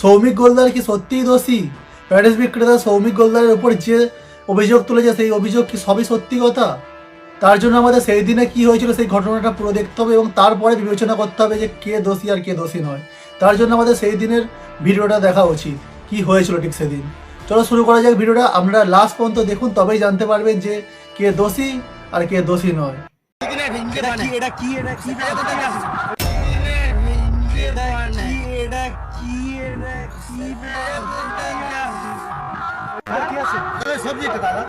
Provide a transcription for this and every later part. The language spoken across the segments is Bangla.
সৌমিক গোলদার কি সত্যিই দোষী? প্যারিস বিক্রেতা সৌমিক গোলদারের উপর যে অভিযোগ তুলেছে, সেই অভিযোগ কি সবই সত্যি কথা? তার জন্য আমাদের সেই দিনে কি হয়েছিল, সেই ঘটনাটা পুরো দেখতে হবে এবং তারপরে বিবেচনা করতে হবে যে কে দোষী আর কে দোষী নয়। তার জন্য আমাদের সেই দিনের ভিডিওটা দেখা উচিত, কি হয়েছিল ঠিক সেদিন। চলো শুরু করা যাক ভিডিওটা, আপনারা লাস্ট পর্যন্ত দেখুন, তবেই জানতে পারবেন যে কে দোষী আর কে দোষী নয়। সবজিটা দাদা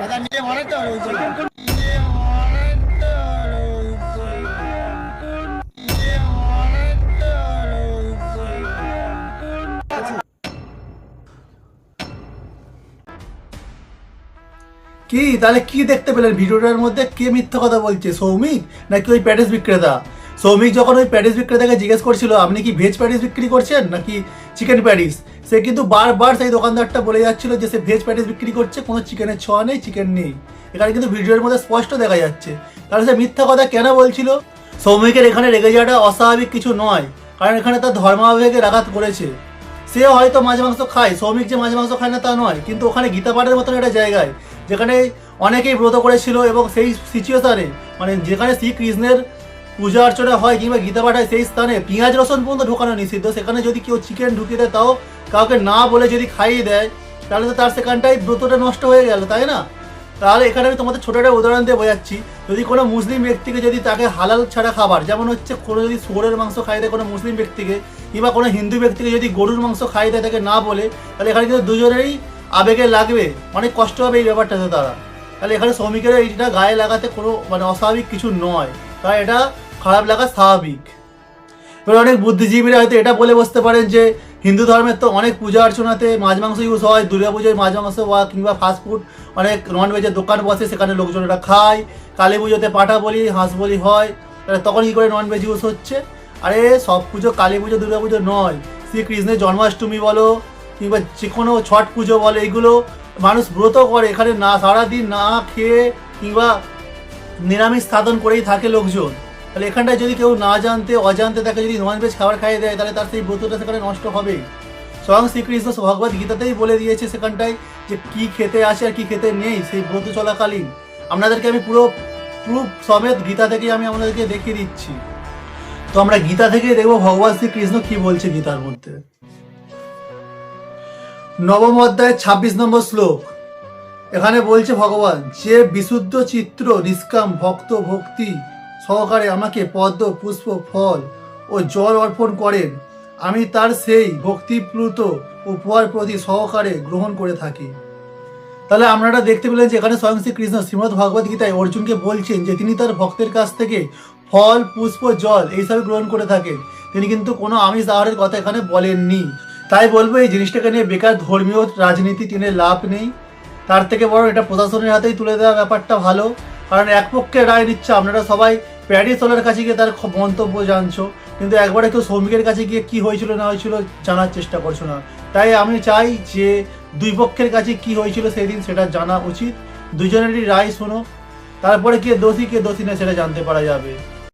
দাদা নিয়ে মনে তো কি? তাহলে কি দেখতে পেলেন ভিডিওটার মধ্যে? কে মিথ্যা কথা বলছে? সৌমিক? নাকি ওই প্যাটিস বিক্রেতা? সৌমিক যখন ওই প্যাটিস বিক্রেতাকে জিজ্ঞেস করছিল, আপনি কি ভেজ প্যাটিস বিক্রি করছেন নাকি চিকেন প্যাটিস? সে কিন্তু বারবার সেই দোকানদারটা বলে যাচ্ছিল যে সে ভেজ প্যাটিস বিক্রি করছে, কোনো চিকেনের ছোঁয়া নেই, চিকেন নেই। এখানে কিন্তু ভিডিওর মধ্যে স্পষ্ট দেখা যাচ্ছে। তাহলে সে মিথ্যা কথা কেন বলছিল? সৌমিকের এখানে রেগে যাওয়াটা অস্বাভাবিক কিছু নয়, কারণ এখানে তার ধর্মাবেগের আঘাত করেছে। সে হয়তো মাছ মাংস খায়, শ্রমিক যে মাছ মাংস খায় না তা নয়, কিন্তু ওখানে গীতা পাঠের মতন একটা জায়গায়, যেখানে অনেকেই ব্রত করেছিল এবং সেই সিচুয়েশনে মানে যেখানে শ্রীকৃষ্ণের পূজা অর্চনা হয় কিংবা গীতা পাঠ হয় সেই স্থানে পেঁয়াজ রসুন পর্যন্ত ঢোকানো নিষিদ্ধ। সেখানে যদি কেউ চিকেন ঢুকিয়ে দেয়, তাও কাউকে না বলে যদি খাইয়ে দেয়, তাহলে তো তার সেখানটাই ব্রতটা নষ্ট হয়ে গেল, তাই না? তাহলে এখানে আমি তোমাদের ছোটো একটা উদাহরণ দিয়ে বোঝাচ্ছি। যদি কোনো মুসলিম ব্যক্তিকে যদি তাকে হালাল ছাড়া খাবার, যেমন হচ্ছে কোনো যদি শুয়োরের মাংস খাইয়ে দেয় কোনো মুসলিম ব্যক্তিকে কিংবা কোনো হিন্দু ব্যক্তিকে যদি গরুর মাংস খাই দেয় তাকে না বলে, তাহলে এখানে কিন্তু দুজনেরই আবেগে লাগবে। অনেক কষ্ট হবে এই ব্যাপারটাতে তারা তাহলে এখানে শ্রমিকের এইটা গায়ে লাগাতে কোনো মানে অস্বাভাবিক কিছু নয়। তাই এটা খারাপ লাগা স্বাভাবিক। এবার অনেক বুদ্ধিজীবীরা হয়তো এটা বলে বসতে পারেন যে, হিন্দু ধর্মের তো অনেক পূজা অর্চনাতে মাছ মাংস ইউজ হয়। দুর্গা পুজোয় মাছ মাংস বা কিংবা ফাস্টফুড অনেক ননভেজের দোকান বসে সেখানে লোকজন এটা খায়। কালী পুজোতে পাঠা বলি হাঁস বলি হয় তখন কী করে ননভেজ ইউজ হচ্ছে? আরে, সব পুজো কালী পুজো, দুর্গা পুজো নয়। শ্রীকৃষ্ণের জন্মাষ্টমী বলো, কিংবা যে কোনো ছট পুজো বলো, এগুলো মানুষ ব্রত করে। এখানে না, সারাদিন না খেয়ে কিংবা নিরামিষ সাধন করেই থাকে লোকজন। তাহলে এখানটায় যদি কেউ না জানতে, অজান্তে তাকে যদি ননভেজ খাবার খাইয়ে দেয়, তাহলে তার সেই ব্রতটা সেখানে নষ্ট হবেই স্বয়ং শ্রীকৃষ্ণ ভগবত গীতাতেই বলে দিয়েছে সেখানটায় যে কি খেতে আসে আর কি খেতে নেই, সেই ব্রত চলাকালীন। আপনাদেরকে আমি পুরো প্রুফ সমেত গীতা থেকে আমি আপনাদেরকে দেখিয়ে দিচ্ছি। তো আমরা গীতা থেকে দেখব ভগবান শ্রীকৃষ্ণ কি বলছে গীতার মধ্যে। নবম অধ্যায়, ছাব্বিশ নম্বর শ্লোক। এখানে বলছে ভগবান যে বিশুদ্ধ চিত্র, নিষ্কাম ভক্ত ভক্তি সহকারে আমাকে পদ্ম, পুষ্প, ফল ও জল অর্পণ করেন। আমি তার সেই ভক্তিপ্লুত উপহার প্রতি সহকারে গ্রহণ করে থাকি। তাহলে আপনারা দেখতে পেলেন যে এখানে স্বয়ং শ্রী কৃষ্ণ শ্রীমদ ভগবত গীতায় অর্জুনকে বলছেন যে তিনি তার ভক্তের কাছ থেকে ফল, পুষ্প, জল এইসব গ্রহণ করে থাকেন। তিনি কিন্তু কোনো আমিষ আহারের কথা এখানে বলেননি। তাই বলব, এই জিনিসটাকে নিয়ে বেকার ধর্মীয় রাজনীতি টেনে লাভ নেই। তার থেকে বড় এটা প্রশাসনের হাতেই তুলে দেওয়া ব্যাপারটা ভালো। কারণ এক পক্ষে রায় নিচ্ছে, আপনারা সবাই প্যারিস ওলার কাছে গিয়ে তার মন্তব্য জানছো। কিন্তু একবারে কেউ শ্রমিকের কাছে গিয়ে কি হয়েছিল, না হয়েছিল জানার চেষ্টা করছ না। তাই আমি চাই যে, দুই পক্ষের কাছে কি হয়েছিল সেই দিন সেটা জানা উচিত। দুজনেরই রায় শোনো তারপরে কে দোষী কে দোষী না সেটা জানতে পারা যাবে।